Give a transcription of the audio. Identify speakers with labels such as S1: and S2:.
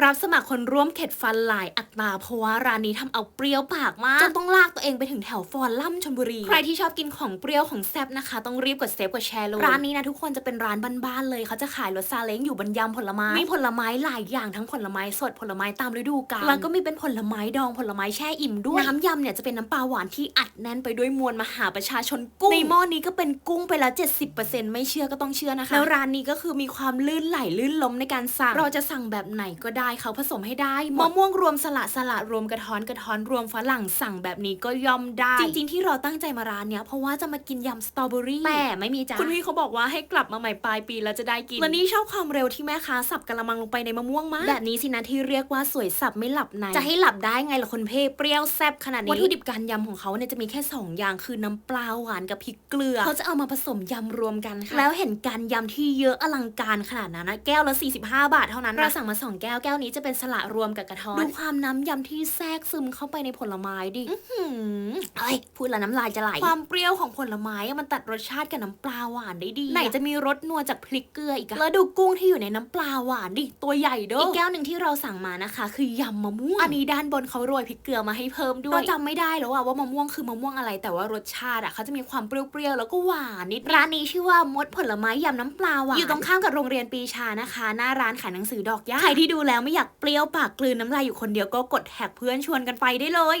S1: รับสมัครคนร่วมเข็ดฟันหลายอัตราเพราะว่าร้านนี้ทำเอาเปรี้ยวปากมากจนต้องลากตัวเองไปถึงแถวฟอนล่ำชลบุรี ใครที่ชอบกินของเปรี้ยวของแซ่บนะคะ ต้องรีบกดเซฟกดแชร์เลยร้านนี้นะทุกคนจะเป็นร้านบ้านๆเลยเขาจะขายรสซาเล้งอยู่บนยำผลไม้มีผลไม้หลายอย่างทั้งผลไม้สดผลไม้ตามฤดูกาลแล้วก็มีเป็นผลไม้ดองผลไม้แช่อิ่มด้วยน้ำยำเนี่ยจะเป็นน้ำปลาหวานที่อัดแน่นไปด้วยมวลมหาประชาชนกุ้งในหม้อนี้ก็เป็นกุ้งไปแล้ว70%ไม่เชื่อก็ต้องเชื่อนะคะแล้วร้านนี้ก็คือมีความลื่นไหลลื่นล้มในการสั่งเราจะสั่งแบบไหนก็ได้เขาผสมให้ได้มะม่วงรวมสละสละรวมกระท้อนกระท้อนรวมฝรั่งสั่งแบบนี้ก็ย่อมได้ จริง ๆ ที่เราตั้งใจมาร้านเนี้ยเพราะว่าจะมากินยำสตรอเบอรี่แต่ไม่มีจ้าคุณพี่เขาบอกว่าให้กลับมาใหม่ปลายปีแล้วจะได้กินและนี่ชอบความเร็วที่แม่ค้าสับกระมังลงไปในมะม่วงมากแบบนี้สินะที่เรียกว่าสวยสับไม่หลับในจะให้หลับได้ไงล่ะคนเพ่เปรี้ยวแซ่บขนาดนี้วัตถุดิบการยำของเขาเนี่ยจะมีแค่สองอย่างคือน้ำปลาหวานกับพริกเกลือเขาจะเอามาผสมยำรวมกันค่ะแล้วเห็นการยำที่เยอะอลังการขนาดนั้นนะแก้วละ45 บาทเท่านั้นเราสั่งมาสองแก้วแก้วนี้จะเป็นสละรวมกับกระท้อนดูความน้ำยำที่แทรกซึมเข้าไปในผลไม้ดิอื้อหือเอ้ยพูดแล้วน้ำลายจะไหล ความเปรี้ยวของผลไม้อะมันตัดรสชาติกับน้ำปลาหวานได้ดี ไหนจะมีรสนัวจากพริกเกลืออีกอะแล้วดูกุ้งที่อยู่ในน้ำปลาหวานดิตัวใหญ่เด้ออีกแก้วหนึ่งที่เราสั่งมานะคะ คือยำมะม่วงอันนี้ด้านบนเขาโรยพริกเกลือมาให้เพิ่มด้วยเราจำไม่ได้แล้วอะว่ามะม่วงคือมะม่วงอะไร แต่ว่ารสชาติอะเขาจะมีความเปรี้ยวๆแล้วก็หวานนิดร้านนี้ชื่อว่ามดผลไม้ยำน้ำปลาหวานอยู่ตรงข้ามกับโรงเรียนปีชานะคะ หน้าร้านขายหนังสือดอกย่าใครที่ดูแล้วไม่อยากเปรี้ยวปากกลืนน้ำลายอยู่คนเดียวก็กดแท็กเพื่อนชวนกันไปได้เลย